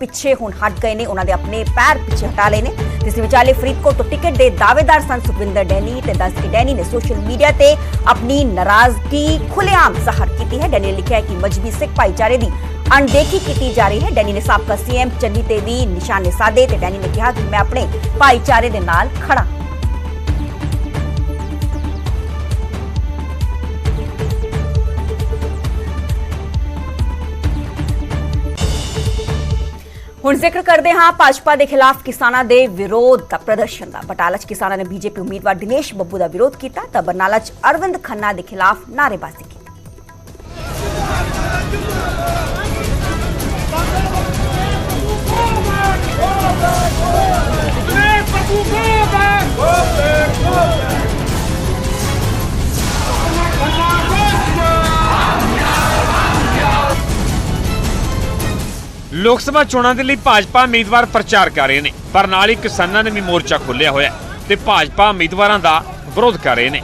ਪਿੱਛੇ ਹੁਣ ਹਟ ਗਏ ਨੇ, ਉਹਨਾਂ ਦੇ ਆਪਣੇ ਪੈਰ ਪਿੱਛੇ ਹਟਾ ਲਏ ਨੇ। ਇਸ ਵਿਚਾਲੇ ਫਰੀਦਕੋਟ ਤੋਂ ਟਿਕਟ ਦੇ ਦਾਅਵੇਦਾਰ ਸਨ ਸੁਖਵਿੰਦਰ ਡੈਨੀ, ਤੇ ਦੱਸ ਕਿ ਡੈਨੀ ਨੇ ਸੋਸ਼ਲ ਮੀਡੀਆ ਤੇ ਆਪਣੀ ਨਾਰਾਜ਼ਗੀ ਖੁੱਲ੍ਹੇਆਮ ਜ਼ਾਹਰ ਕੀਤੀ ਹੈ। ਡੈਨੀ ਨੇ ਲਿਖਿਆ ਹੈ ਕਿ ਮਜਬੀ ਸਿੱਖ ਭਾਈਚਾਰੇ ਦੀ ਅਣਦੇਖੀ ਕੀਤੀ ਜਾ ਰਹੀ ਹੈ। ਡੈਨੀ ਨੇ ਸਾਬਕਾ ਸੀਐਮ ਚੰਨੀ ਤੇ ਵੀ ਨਿਸ਼ਾਨੇ ਸਾਧੇ ਤੇ ਡੈਨੀ ਨੇ ਕਿਹਾ ਕਿ ਮੈਂ ਆਪਣੇ ਭਾਈਚਾਰੇ ਦੇ ਨਾਲ ਖੜਾ ਹੁਣ ਜ਼ਿਕਰ ਕਰਦੇ ਹਾਂ ਭਾਜਪਾ ਦੇ ਖਿਲਾਫ ਕਿਸਾਨਾਂ ਦੇ ਵਿਰੋਧ ਦਾ ਪ੍ਰਦਰਸ਼ਨ ਦਾ ਬਟਾਲਾ 'ਚ ਕਿਸਾਨਾਂ ਨੇ ਬੀਜੇਪੀ ਉਮੀਦਵਾਰ ਦਿਨੇਸ਼ ਬੱਬੂ ਦਾ ਵਿਰੋਧ ਕੀਤਾ ਤਾਂ ਬਰਨਾਲਾ 'ਚ ਅਰਵਿੰਦ ਖੰਨਾ ਦੇ ਖਿਲਾਫ ਨਾਅਰੇਬਾਜ਼ੀ ਕੀਤੀ ਲੋਕ ਸਭਾ ਚੋਣਾਂ ਦੇ ਲਈ ਭਾਜਪਾ ਉਮੀਦਵਾਰ ਪ੍ਰਚਾਰ ਕਰ ਰਹੇ ਨੇ, ਪਰ ਨਾਲ ਹੀ ਕਿਸਾਨਾਂ ਨੇ ਵੀ ਮੋਰਚਾ ਖੋਲ੍ਹਿਆ ਹੋਇਆ ਤੇ ਭਾਜਪਾ ਉਮੀਦਵਾਰਾਂ ਦਾ ਵਿਰੋਧ ਕਰ ਰਹੇ ਨੇ।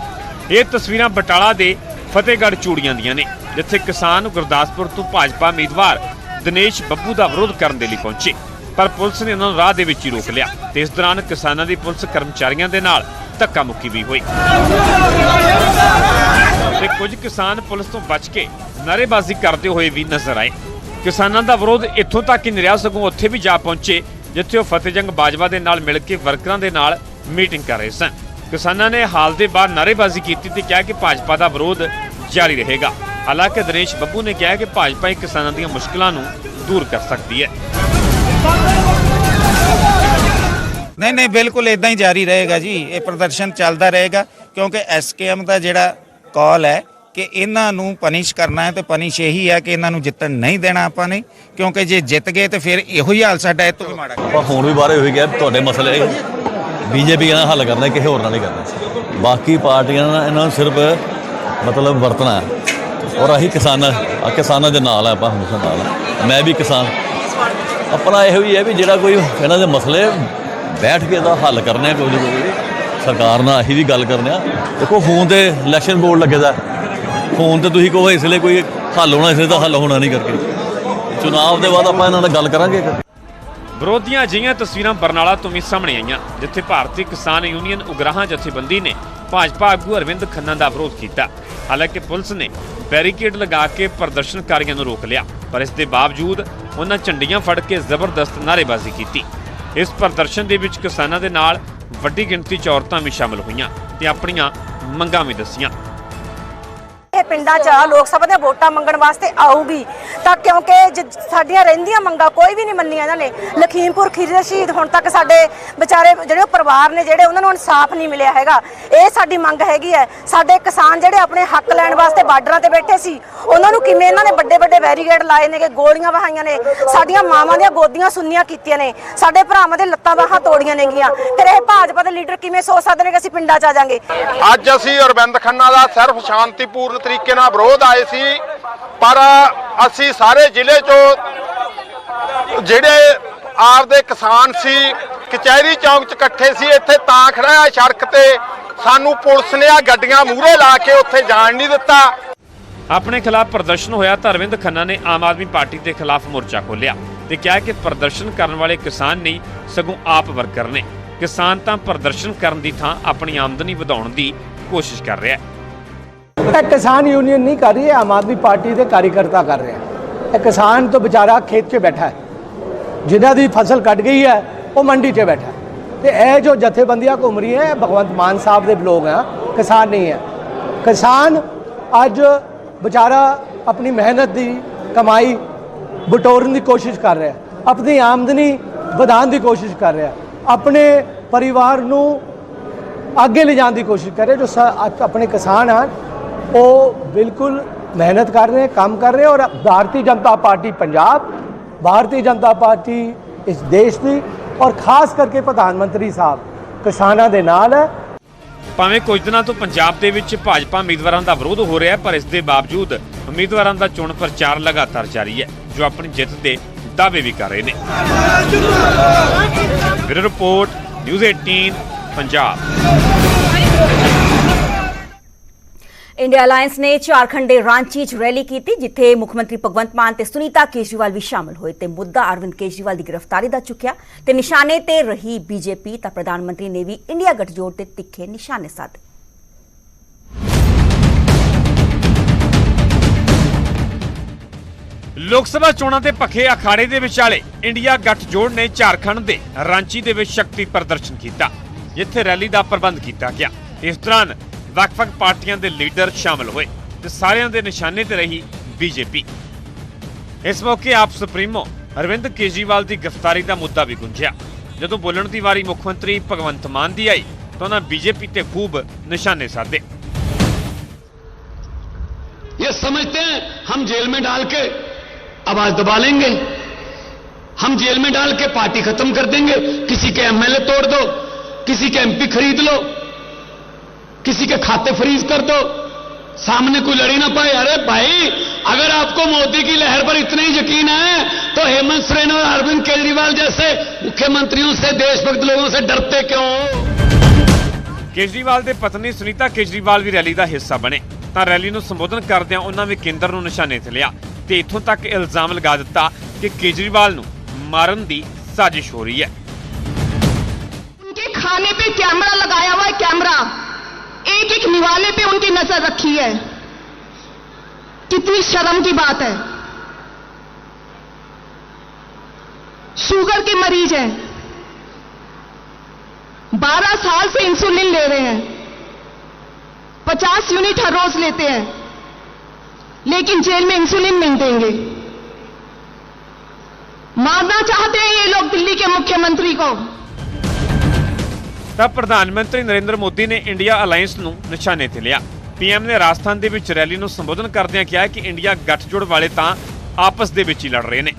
ਇਹ ਤਸਵੀਰਾਂ ਬਟਾਲਾ ਦੇ ਫਤਿਹਗੜ੍ਹ ਚੂੜੀਆਂ ਦੀਆਂ ਨੇ, ਜਿੱਥੇ ਕਿਸਾਨ ਗੁਰਦਾਸਪੁਰ ਤੋਂ ਭਾਜਪਾ ਉਮੀਦਵਾਰ ਦਿਨੇਸ਼ ਬੱਬੂ ਦਾ ਵਿਰੋਧ ਕਰਨ ਦੇ ਲਈ ਪਹੁੰਚੇ, ਪਰ ਪੁਲਿਸ ਨੇ ਉਹਨਾਂ ਨੂੰ ਰਾਹ ਦੇ ਵਿੱਚ ਹੀ ਰੋਕ ਲਿਆ ਤੇ ਇਸ ਦੌਰਾਨ ਕਿਸਾਨਾਂ ਦੀ ਪੁਲਿਸ ਕਰਮਚਾਰੀਆਂ ਦੇ ਨਾਲ ਧੱਕਾ ਮੁੱਕੀ ਵੀ ਹੋਈ। ਤੇ ਕੁਝ ਕਿਸਾਨ ਪੁਲਿਸ ਤੋਂ ਬਚ ਕੇ ਨਾਅਰੇਬਾਜ਼ੀ ਕਰਦੇ ਹੋਏ ਵੀ ਨਜ਼ਰ ਆਏ। ਕਿਸਾਨਾਂ ਦਾ ਵਿਰੋਧ ਇੱਥੋਂ ਤੱਕ ਹੀ ਨਹੀਂ ਰਿਹਾ ਸਗੋਂ ਉੱਥੇ ਵੀ ਜਾ ਪਹੁੰਚੇ, ਜਿੱਥੇ ਉਹ ਫਤਿਹਜੰਗ ਬਾਜਵਾ ਦੇ ਨਾਲ ਮਿਲ ਕੇ ਵਰਕਰਾਂ ਦੇ ਨਾਲ ਮੀਟਿੰਗ ਕਰ ਰਹੇ ਸਨ। ਕਿਸਾਨਾਂ ਨੇ ਹਾਲ ਦੇ ਬਾਅਦ ਨਾਅਰੇਬਾਜ਼ੀ ਕੀਤੀ ਤੇ ਕਿਹਾ ਕਿ ਭਾਜਪਾ ਦਾ ਵਿਰੋਧ ਜਾਰੀ ਰਹੇਗਾ। ਹਾਲਾਂਕਿ ਦਿਨੇਸ਼ ਬੱਬੂ ਨੇ ਕਿਹਾ ਕਿ ਭਾਜਪਾ ਹੀ ਕਿਸਾਨਾਂ ਦੀਆਂ ਮੁਸ਼ਕਲਾਂ ਨੂੰ ਦੂਰ ਕਰ ਸਕਦੀ ਹੈ। ਨਹੀਂ ਨਹੀਂ, ਬਿਲਕੁਲ ਇਦਾਂ ਹੀ ਜਾਰੀ ਰਹੇਗਾ ਜੀ। ਇਹ ਪ੍ਰਦਰਸ਼ਨ ਚੱਲਦਾ ਰਹੇਗਾ ਕਿਉਂਕਿ ਐਸਕੇਐਮ ਦਾ ਜਿਹੜਾ ਕਾਲ ਹੈ ਕਿ ਇਹਨਾਂ ਨੂੰ ਪਨਿਸ਼ ਕਰਨਾ ਹੈ ਤੇ ਪਨਿਸ਼ ਇਹੀ ਹੈ ਕਿ ਇਹਨਾਂ ਨੂੰ ਜਿੱਤਣ ਨਹੀਂ ਦੇਣਾ ਆਪਾਂ ਨੇ, ਕਿਉਂਕਿ ਜੇ ਜਿੱਤ ਗਏ ਤੇ ਫਿਰ ਇਹੋ ਹੀ ਹਾਲ ਸਾਡਾ ਇਹ ਤੋਂ ਵੀ ਮਾੜਾ ਪਰ ਹੁਣ ਵੀ ਬਾਰੇ ਹੋਈ ਗਿਆ ਤੁਹਾਡੇ ਮਸਲੇ ਬੀਜੇਪੀ ਨਾਲ ਹੱਲ ਕਰਨਾ, ਕਿਸੇ ਹੋਰ ਨਾਲ ਨਹੀਂ ਕਰਨਾ। ਬਾਕੀ ਪਾਰਟੀਆਂ ਨਾਲ ਇਹਨਾਂ ਨੂੰ ਸਿਰਫ ਮਤਲਬ ਵਰਤਣਾ ਔਰ ਅਸੀਂ ਕਿਸਾਨਾਂ ਕਿਸਾਨਾਂ ਦੇ ਨਾਲ ਆ ਆਪਾਂ ਹਮੇਸ਼ਾ ਨਾਲ ਮੈਂ ਵੀ ਕਿਸਾਨ। ਆਪਣਾ ਇਹੋ ਹੀ ਹੈ ਵੀ ਜਿਹੜਾ ਕੋਈ ਇਹਨਾਂ ਦੇ ਮਸਲੇ ਬੈਠ ਕੇ ਦਾ ਹੱਲ ਕਰਨਾ ਆ ਕੋਈ ਕੋਈ। ਸਰਕਾਰ ਨਾਲ ਅਸੀਂ ਵੀ ਗੱਲ ਕਰਨੇ ਆ। ਦੇਖੋ ਫੋਨ ਤੇ ਇਲੈਕਸ਼ਨ ਬੋਰਡ ਲੱਗੇਦਾ ਫੋਨ ਤੇ ਤੁਸੀਂ ਕਹੋ, ਇਸ ਲਈ ਕੋਈ ਹੱਲ ਹੋਣਾ, ਇਸ ਲਈ ਤਾਂ ਹੱਲ ਹੋਣਾ ਨਹੀਂ ਕਰਕੇ। ਚੁਣਾਵ ਦੇ ਬਾਅਦ ਆਪਾਂ ਇਹਨਾਂ ਨਾਲ ਗੱਲ ਕਰਾਂਗੇ ਵਿਰੋਧੀਆਂ ਅਜਿਹੀਆਂ ਤਸਵੀਰਾਂ ਬਰਨਾਲਾ ਤੋਂ ਵੀ ਸਾਹਮਣੇ ਆਈਆਂ, ਜਿੱਥੇ ਭਾਰਤੀ ਕਿਸਾਨ ਯੂਨੀਅਨ ਉਗਰਾਹਾਂ ਜਥੇਬੰਦੀ ਨੇ ਭਾਜਪਾ ਆਗੂ ਅਰਵਿੰਦ ਖੰਨਾ ਦਾ ਵਿਰੋਧ ਕੀਤਾ। ਹਾਲਾਂਕਿ ਪੁਲਿਸ ਨੇ ਬੈਰੀਕੇਡ ਲਗਾ ਕੇ ਪ੍ਰਦਰਸ਼ਨਕਾਰੀਆਂ ਨੂੰ ਰੋਕ ਲਿਆ, ਪਰ ਇਸ ਦੇ ਬਾਵਜੂਦ ਉਹਨਾਂ ਝੰਡੀਆਂ ਫੜ ਕੇ ਜ਼ਬਰਦਸਤ ਨਾਅਰੇਬਾਜ਼ੀ ਕੀਤੀ। ਇਸ ਪ੍ਰਦਰਸ਼ਨ ਦੇ ਵਿੱਚ ਕਿਸਾਨਾਂ ਦੇ ਨਾਲ ਵੱਡੀ ਗਿਣਤੀ 'ਚ ਔਰਤਾਂ ਵੀ ਸ਼ਾਮਲ ਹੋਈਆਂ ਤੇ ਆਪਣੀਆਂ ਮੰਗਾਂ ਵੀ ਦੱਸੀਆਂ। ਇਹ ਪਿੰਡਾਂ 'ਚ ਲੋਕ ਸਭਾ ਦੀਆਂ ਵੋਟਾਂ ਮੰਗਣ ਵਾਸਤੇ ਆਊਗੀ। ਤਾਂ ਕਿਉਂਕਿ ਸਾਡੀਆਂ ਰਹਿੰਦੀਆਂ ਮੰਗਾਂ ਕੋਈ ਵੀ ਨਹੀਂ ਮੰਨੀਆਂ ਇਹਨਾਂ ਨੇ। ਲਖੀਮਪੁਰ ਖੀਰੀ ਦੇ ਸ਼ਹੀਦ ਹੁਣ ਤੱਕ ਸਾਡੇ ਵਿਚਾਰੇ, ਜਿਹੜੇ ਪਰਿਵਾਰ ਨੇ, ਜਿਹੜੇ ਉਹਨਾਂ ਨੂੰ ਇਨਸਾਫ ਨਹੀਂ ਮਿਲਿਆ ਹੈਗਾ। ਇਹ ਸਾਡੀ ਮੰਗ ਹੈਗੀ ਹੈ। ਸਾਡੇ ਕਿਸਾਨ ਜਿਹੜੇ ਆਪਣੇ ਹੱਕ ਲੈਣ ਵਾਸਤੇ ਬਾਰਡਰਾਂ ਤੇ ਬੈਠੇ ਸੀ, ਉਹਨਾਂ ਨੂੰ ਕਿਵੇਂ ਇਹਨਾਂ ਨੇ ਵੱਡੇ ਵੱਡੇ ਬੈਰੀਗੇਡ ਲਾਏ ਨੇਗੇ, ਗੋਲੀਆਂ ਵਹਾਈਆਂ ਨੇ, ਸਾਡੀਆਂ ਮਾਵਾਂ ਦੀਆਂ ਗੋਦੀਆਂ ਸੁੰਨੀਆਂ ਕੀਤੀਆਂ ਨੇ, ਸਾਡੇ ਭਰਾਵਾਂ ਦੇ ਲੱਤਾਂ ਬਾਹਾਂ ਤੋੜੀਆਂ ਨੇਗੀਆਂ। ਫਿਰ ਇਹ ਭਾਜਪਾ ਦੇ ਲੀਡਰ ਕਿਵੇਂ ਸੋਚ ਸਕਦੇ ਨੇ ਕਿ ਅਸੀਂ ਪਿੰਡਾਂ 'ਚ ਆ ਜਾਾਂਗੇ? ਅੱਜ ਅਸੀਂ ਅਰਵਿੰਦ ਖੰਨਾ ਦਾ ਸਿਰਫ ਸ਼ਾਂਤੀਪੂਰਨ ਤਰੀਕੇ ਨਾਲ ਵਿਰੋਧ ਆਏ ਸੀ, ਪਰ ਅਸੀਂ ਸਾਰੇ ਜ਼ਿਲ੍ਹੇ ਚੋਂ ਜਿਹੜੇ ਆਪਦੇ ਕਿਸਾਨ ਸੀ, ਕਚਹਿਰੀ ਚੌਂਕ 'ਚ ਇਕੱਠੇ ਸੀ, ਇੱਥੇ ਤਾਂ ਖੜਾ ਸੜਕ ਤੇ, ਸਾਨੂੰ ਪੁਲਿਸ ਨੇ ਆ ਗੱਡੀਆਂ ਮੂਹਰੇ ਲਾ ਕੇ ਉੱਥੇ ਜਾਣ ਨਹੀਂ ਦਿੱਤਾ। ਆਪਣੇ ਖਿਲਾਫ ਪ੍ਰਦਰਸ਼ਨ ਹੋਇਆ ਧਰਵਿੰਦ ਖੰਨਾ ਨੇ ਆਮ ਆਦਮੀ ਪਾਰਟੀ ਦੇ ਖਿਲਾਫ ਮੋਰਚਾ ਖੋਲ੍ਹਿਆ ਤੇ ਕਿਹਾ ਕਿ ਪ੍ਰਦਰਸ਼ਨ ਕਰਨ ਵਾਲੇ ਕਿਸਾਨ ਨਹੀਂ, ਸਗੋਂ ਆਪ ਵਰਕਰ ਨੇ। ਕਿਸਾਨ ਤਾਂ ਪ੍ਰਦਰਸ਼ਨ ਕਰਨ ਦੀ ਥਾਂ ਆਪਣੀ ਆਮਦਨੀ ਵਧਾਉਣ ਦੀ ਕੋਸ਼ਿਸ਼ ਕਰ ਰਿਹਾ ਹੈ। ਇਹ ਕਿਸਾਨ ਯੂਨੀਅਨ ਨਹੀਂ ਕਰ ਰਹੀ ਹੈ ਆਮ ਆਦਮੀ ਪਾਰਟੀ ਦੇ ਕਾਰਜਕਰਤਾ ਕਰ ਰਹੇ। ਹੈ ਇਹ ਕਿਸਾਨ ਤੋਂ ਵਿਚਾਰਾ ਖੇਤ 'ਚ ਬੈਠਾ ਹੈ। ਜਿਨ੍ਹਾਂ ਦੀ ਫਸਲ ਕੱਟ ਗਈ ਹੈ, ਉਹ ਮੰਡੀ 'ਚ ਬੈਠਾ ਹੈ। ਤੇ ਇਹ ਜੋ ਜਥੇਬੰਦੀਆਂ ਘੁੰਮ ਰਹੀ ਹੈ, ਭਗਵੰਤ ਮਾਨ ਸਾਹਿਬ ਦੇ ਲੋਕ ਆ, ਕਿਸਾਨ ਨਹੀਂ ਹੈ। ਕਿਸਾਨ ਅੱਜ ਵਿਚਾਰਾ ਆਪਣੀ ਮਿਹਨਤ ਦੀ ਕਮਾਈ ਬਟੋਰਨ ਦੀ ਕੋਸ਼ਿਸ਼ ਕਰ ਰਿਹਾ ਆਪਣੀ ਆਮਦਨੀ ਵਧਾਉਣ ਦੀ ਕੋਸ਼ਿਸ਼ ਕਰ ਰਿਹਾ ਆਪਣੇ ਪਰਿਵਾਰ ਨੂੰ ਅੱਗੇ ਲਿਜਾਣ ਦੀ ਕੋਸ਼ਿਸ਼ ਕਰ ਰਿਹਾ ਜੋ ਆਪਣੇ ਕਿਸਾਨ ਹਨ ਉਹ ਬਿਲਕੁਲ ਮਿਹਨਤ ਕਰ ਰਹੇ, ਕੰਮ ਕਰ ਰਹੇ ਔਰ ਭਾਰਤੀ ਜਨਤਾ ਪਾਰਟੀ ਪੰਜਾਬ, ਭਾਰਤੀ ਜਨਤਾ ਪਾਰਟੀ ਇਸ ਦੇਸ਼ ਦੀ ਔਰ ਖਾਸ ਕਰਕੇ ਪ੍ਰਧਾਨ ਮੰਤਰੀ ਸਾਹਿਬ ਕਿਸਾਨਾਂ ਦੇ ਨਾਲ ਹੈ। ਭਾਵੇਂ ਕੁਝ ਦਿਨਾਂ ਤੋਂ ਪੰਜਾਬ ਦੇ ਵਿੱਚ ਭਾਜਪਾ ਉਮੀਦਵਾਰਾਂ ਦਾ ਵਿਰੋਧ ਹੋ ਰਿਹਾ ਪਰ ਇਸ ਦੇ ਬਾਵਜੂਦ ਉਮੀਦਵਾਰਾਂ ਦਾ ਚੋਣ ਪ੍ਰਚਾਰ ਲਗਾਤਾਰ ਜਾਰੀ ਹੈ, ਜੋ ਆਪਣੀ ਜਿੱਤ ਦੇ ਦਾਅਵੇ ਵੀ ਕਰ ਰਹੇ ਨੇ। Bureau report, news 18 Punjab. India alliance ਨੇ ਝਾਰਖੰਡ ਦੇ ਰਾਂਚੀ 'ਚ ਰੈਲੀ ਕੀਤੀ, ਜਿੱਥੇ ਮੁੱਖ ਮੰਤਰੀ ਭਗਵੰਤ ਮਾਨ ਤੇ ਸੁਨੀਤਾ ਕੇਜਰੀਵਾਲ ਵੀ ਸ਼ਾਮਲ ਹੋਏ ਤੇ ਮੁੱਦਾ ਅਰਵਿੰਦ ਕੇਜਰੀਵਾਲ ਦੀ ਗ੍ਰਿਫਤਾਰੀ ਦਾ ਚੁੱਕਿਆ ਤੇ ਨਿਸ਼ਾਨੇ ਤੇ ਰਹੀ ਬੀਜੇਪੀ ਤਾਂ ਪ੍ਰਧਾਨ ਮੰਤਰੀ ਨੇ ਵੀ ਇੰਡੀਆ ਗੱਠਜੋੜ ਤੇ ਤਿੱਖੇ ਨਿਸ਼ਾਨੇ ਸਾਧੇ। ਲੋਕ ਸਭਾ ਚੋਣਾਂ ਦੇ ਭੱਖੇ ਅਖਾੜੇ ਦੇ ਵਿਚਾਲੇ ਇੰਡੀਆ ਗੱਠਜੋੜ ਨੇ ਝਾਰਖੰਡ ਦੇ ਰਾਂਚੀ ਦੇ ਵਿੱਚ ਸ਼ਕਤੀ ਪ੍ਰਦਰਸ਼ਨ ਕੀਤਾ, ਜਿੱਥੇ ਰੈਲੀ ਦਾ ਪ੍ਰਬੰਧ ਕੀਤਾ ਗਿਆ। ਇਸ ਦੌਰਾਨ ਵੱਖ-ਵੱਖ ਪਾਰਟੀਆਂ ਦੇ ਲੀਡਰ ਸ਼ਾਮਲ ਹੋਏ ਤੇ ਸਾਰਿਆਂ ਦੇ ਨਿਸ਼ਾਨੇ ਤੇ ਰਹੀ ਬੀਜੇਪੀ ਇਸ ਮੌਕੇ ਆਪ ਸੁਪਰੀਮੋ ਅਰਵਿੰਦ ਕੇਜਰੀਵਾਲ ਦੀ ਗ੍ਰਿਫਤਾਰੀ ਦਾ ਮੁੱਦਾ ਵੀ ਗੁੰਝਿਆ ਜਦੋਂ ਬੋਲਣ ਦੀ ਵਾਰੀ ਮੁੱਖ ਮੰਤਰੀ ਭਗਵੰਤ ਮਾਨ ਦੀ ਆਈ ਤਾਂ ਉਹਨਾਂ ਬੀਜੇਪੀ ਤੇ ਖੂਬ ਨਿਸ਼ਾਨੇ ਸਾਧੇ ये समझते हैं हम जेल में डाल के आवाज दबा लेंगे हम जेल में डाल के पार्टी खत्म कर देंगे किसी के एमएलए तोड़ दो किसी के एमपी खरीद लो किसी के खाते फ्रीज कर दो सामने कोई लड़ी ना पाए अरे भाई अगर आपको मोदी की लहर पर इतना ही यकीन है तो हेमंत सोरेन और अरविंद केजरीवाल जैसे मुख्यमंत्रियों से देशभक्त लोगों से डरते क्यों हो ਕੇਜਰੀਵਾਲ ਦੇ ਪਤਨੀ ਸੁਨੀਤਾ ਕੇਜਰੀਵਾਲ ਵੀ ਰੈਲੀ ਦਾ ਹਿੱਸਾ ਬਣੇ ਤਾਂ ਰੈਲੀ ਨੂੰ ਸੰਬੋਧਨ ਕਰਦਿਆਂ ਉਹਨਾਂ ਵੀ ਕੇਂਦਰ ਨੂੰ ਨਿਸ਼ਾਨੇ ਤੇ ਲਿਆ ਤੇ ਇੱਥੋਂ ਤੱਕ ਇਲਜ਼ਾਮ ਲਗਾ ਦਿੱਤਾ ਕਿ ਕੇਜਰੀਵਾਲ ਨੂੰ ਮਾਰਨ ਦੀ ਸਾਜ਼ਿਸ਼ ਹੋ ਰਹੀ ਹੈ उनके खाने पे कैमरा लगाया हुआ है कैमरा एक एक निवाले पे उनकी नज़र रखी है। कितनी शर्म की बात है। शुगर के मरीज़ हैं। 12 साल से इंसुलिन ले रहे हैं। 50 यूनिट हर रोज लेते हैं। लेकिन जेल में इंसुलिन नहीं देंगे। मारना चाहते हैं ये लोग दिल्ली के मुख्यमंत्री को। ਤਾਂ ਪ੍ਰਧਾਨ ਮੰਤਰੀ ਨਰਿੰਦਰ ਮੋਦੀ ਨੇ ਇੰਡੀਆ ਅਲਾਈਅੰਸ ਨੂੰ ਨਿਸ਼ਾਨੇ ਤੇ ਲਿਆ ਪੀਐਮ ਨੇ ਰਾਜਸਥਾਨ ਦੇ ਵਿੱਚ ਰੈਲੀ ਨੂੰ ਸੰਬੋਧਨ ਕਰਦਿਆਂ ਕਿਹਾ ਕਿ ਇੰਡੀਆ ਗੱਠਜੋੜ ਵਾਲੇ ਤਾਂ ਆਪਸ ਦੇ ਵਿੱਚ ਹੀ ਲੜ ਰਹੇ ਨੇ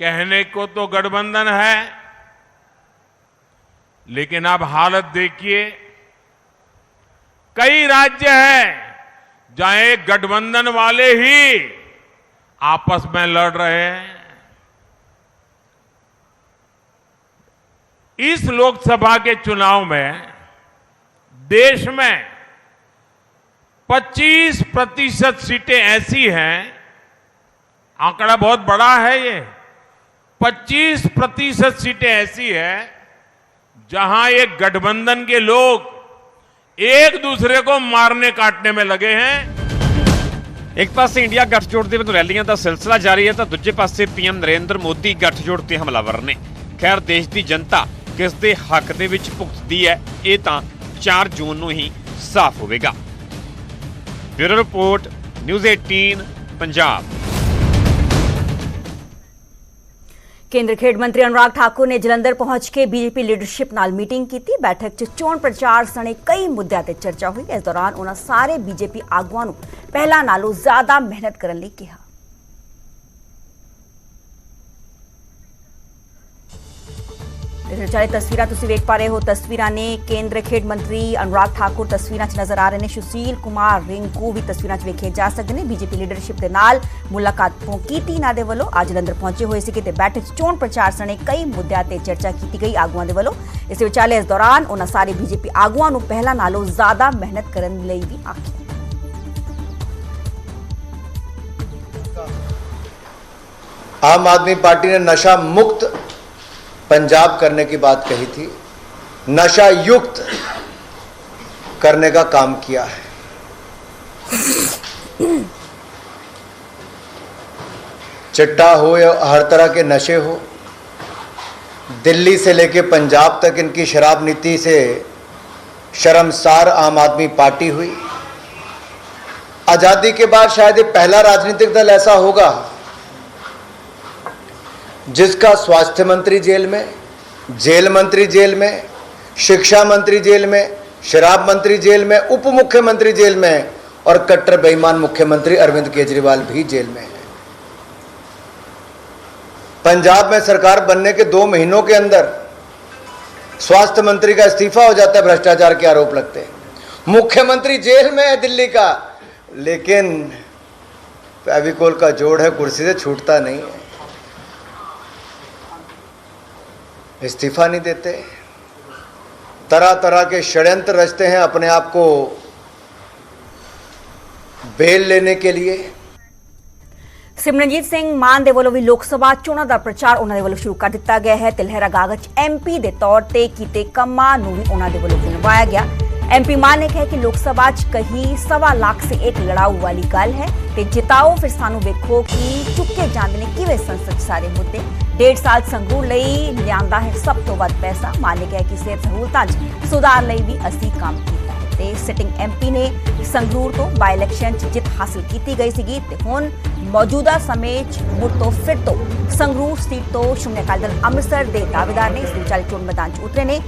कहने को तो गठबंधन है लेकिन अब हालत देखिए कई राज्य हैं जहां एक गठबंधन वाले ही आपस में लड़ रहे हैं इस लोकसभा के चुनाव में देश में 25 प्रतिशत सीटें ऐसी हैं आंकड़ा बहुत बड़ा है ये 25 प्रतिशत सीटें ऐसी है जहां ये गठबंधन के लोग एक दूसरे को मारने काटने में लगे हैं ਇੱਕ ਪਾਸੇ ਇੰਡੀਆ ਗੱਠਜੋੜ ਦੇ ਵੱਲੋਂ ਰੈਲੀਆਂ ਦਾ ਸਿਲਸਿਲਾ ਜਾਰੀ ਹੈ ਤਾਂ ਦੂਜੇ ਪਾਸੇ ਪੀਐਮ ਨਰਿੰਦਰ ਮੋਦੀ ਗੱਠਜੋੜ ਤੇ ਹਮਲਾਵਰ ਨੇ ਖੈਰ ਦੇਸ਼ ਦੀ ਜਨਤਾ ਕਿਸ ਦੇ ਹੱਕ ਦੇ ਵਿੱਚ ਭੁਗਤਦੀ ਹੈ, ਇਹ ਤਾਂ 4 ਜੂਨ ਨੂੰ ਹੀ ਸਾਫ਼ ਹੋਵੇਗਾ। Bureau report, news 18 Punjab. ਕੇਂਦਰ ਖੇਡ ਮੰਤਰੀ ਅਨੁਰਾਗ ਠਾਕੁਰ ਨੇ ਜਲੰਧਰ ਪਹੁੰਚ ਕੇ ਬੀਜੇਪੀ ਲੀਡਰਸ਼ਿਪ ਨਾਲ ਮੀਟਿੰਗ ਕੀਤੀ। ਬੈਠਕ 'ਚ ਚੋਣ ਪ੍ਰਚਾਰ ਸਣੇ ਕਈ ਮੁੱਦਿਆਂ ਤੇ ਚਰਚਾ ਹੋਈ। ਇਸ ਦੌਰਾਨ ਉਹਨਾਂ ਸਾਰੇ ਬੀਜੇਪੀ ਆਗੂਆਂ ਨੂੰ ਪਹਿਲਾਂ ਨਾਲੋਂ ਜ਼ਿਆਦਾ ਮਿਹਨਤ ਕਰਨ ਲਈ ਕਿਹਾ। ਜਿਹੜੇ ਤਸਵੀਰਾਂ ਤੁਸੀਂ ਵੇਖ ਪਾ ਰਹੇ ਹੋ ਤਸਵੀਰਾਂ ਨੇ ਕੇਂਦਰ ਖੇਡ ਮੰਤਰੀ ਅਨੁਰਾਗ ਠਾਕੁਰ ਤਸਵੀਰਾਂ 'ਚ ਨਜ਼ਰ ਆ ਰਹੇ ਨੇ ਸੁਸ਼ੀਲ ਕੁਮਾਰ ਰਿੰਕੂ ਵੀ ਤਸਵੀਰਾਂ 'ਚ ਵੇਖੇ ਜਾ ਸਕਦੇ ਨੇ ਬੀਜੇਪੀ ਲੀਡਰਸ਼ਿਪ ਦੇ ਨਾਲ ਮੁਲਾਕਾਤ ਕੀਤੀ ਨਾ ਦੇ ਵੱਲੋਂ ਅੱਜ ਜਲੰਧਰ ਪਹੁੰਚੇ ਹੋਏ ਸੀ ਕਿਤੇ ਬੈਠਕ 'ਚ ਚੋਣ ਪ੍ਰਚਾਰ ਸਣੇ ਕਈ ਮੁੱਦਿਆਂ ਤੇ ਚਰਚਾ ਕੀਤੀ ਗਈ ਆਗੂਆਂ ਦੇ ਵੱਲੋਂ ਇਸ ਵਿਚਾਲੇ ਇਸ ਦੌਰਾਨ ਉਹਨਾਂ ਸਾਰੇ ਬੀਜੇਪੀ ਆਗੂਆਂ ਨੂੰ ਪਹਿਲਾਂ ਨਾਲੋਂ ਜ਼ਿਆਦਾ ਮਿਹਨਤ ਕਰਨ ਲਈ ਵੀ ਆਖਿਆ ਆਮ ਆਦਮੀ ਪਾਰਟੀ ਨੇ ਨਸ਼ਾ ਮੁਕਤ पंजाब करने की बात कही थी, नशा युक्त करने का काम किया है। चिट्टा हो या हर तरह के नशे हो, दिल्ली से लेके पंजाब तक इनकी शराब नीति से शर्मसार आम आदमी पार्टी हुई। आज़ादी के बाद शायद ये पहला राजनीतिक दल ऐसा होगा। जिसका स्वास्थ्य मंत्री जेल में, जेल मंत्री जेल में, शिक्षा मंत्री जेल में, शराब मंत्री जेल में उप मुख्यमंत्री जेल में और कट्टर बेईमान मुख्यमंत्री अरविंद केजरीवाल भी जेल में है। पंजाब में सरकार बनने के दो महीनों के अंदर स्वास्थ्य मंत्री का इस्तीफा हो जाता है, भ्रष्टाचार के आरोप लगते हैं। मुख्यमंत्री जेल में है दिल्ली का, लेकिन फेविकोल का जोड़ है, कुर्सी से छूटता नहीं है। इस्तीफा नहीं देते। तरह तरह के षड्यंत्र रचते हैं अपने आप को ਬੇਲ ਲੈਣੇ ਕੇ ਲਈ ਸਿਮਰਨਜੀਤ ਸਿੰਘ ਮਾਨ ਦੇ ਵੱਲੋਂ ਵੀ ਲੋਕ ਸਭਾ ਚੋਣਾਂ ਦਾ ਪ੍ਰਚਾਰ ਉਹਨਾਂ ਦੇ ਵੱਲੋਂ ਸ਼ੁਰੂ ਕਰ ਦਿੱਤਾ ਗਿਆ ਹੈ ਤੇ ਲਹਿਰਾ ਗਾਗਚ ਐਮਪੀ ਦੇ ਤੌਰ ਤੇ ਕੀਤੇ ਕੰਮਾਂ ਨੂੰ ਵੀ ਉਹਨਾਂ ਦੇ ਵੱਲੋਂ ਗਿਣਵਾਇਆ ਗਿਆ ਐਮਪੀ ਮਾਨ ਨੇ ਕਿਹਾ ਕਿ ਲੋਕ ਸਭਾ 'ਚ ਕਹੀ ਸਵਾ ਲੱਖ ਸੇ ਇੱਕ ਲੜਾਊ ਵਾਲੀ ਗੱਲ ਹੈ ਤੇ ਜਿਤਾਓ ਫਿਰ ਸਾਨੂੰ ਵੇਖੋ ਕਿ ਚੁੱਕੇ ਜਾਂਦੇ ਨੇ ਕਿਵੇਂ ਸੰਸਦ 'ਚ ਸਾਰੇ ਮੁੱਦੇ ਡੇਢ ਸਾਲ ਸੰਗਰੂਰ ਲਈ ਲਿਆਂਦਾ ਹੈ ਸਭ ਤੋਂ ਵੱਧ ਪੈਸਾ ਮਾਨ ਨੇ ਕਿਹਾ ਕਿ ਸਿਹਤ ਸਹੂਲਤਾਂ 'ਚ ਸੁਧਾਰ ਲਈ ਵੀ ਅਸੀਂ ਕੰਮ ਕੀਤਾ ਹੈ ਤੇ ਸਿਟਿੰਗ ਐਮਪੀ ਨੇ ਸੰਗਰੂਰ ਤੋਂ ਬਾਈ ਇਲੈਕਸ਼ਨ 'ਚ ਜਿੱਤ ਹਾਸਲ ਕੀਤੀ ਗਈ ਸੀਗੀ ਤੇ ਹੁਣ ਮੌਜੂਦਾ ਸਮੇਂ 'ਚ ਮੁੜ ਤੋਂ ਫਿਰ ਤੋਂ ਸੰਗਰੂਰ ਸੀਟ ਤੋਂ ਸ਼੍ਰੋਮਣੀ ਅਕਾਲੀ ਦਲ ਅੰਮ੍ਰਿਤਸਰ ਦੇ ਦਾਅਵੇਦਾਰ ਨੇ ਇਸ ਵਿਚਾਲੇ ਚੋਣ ਮੈਦਾਨ 'ਚ ਉਤਰੇ ਨੇ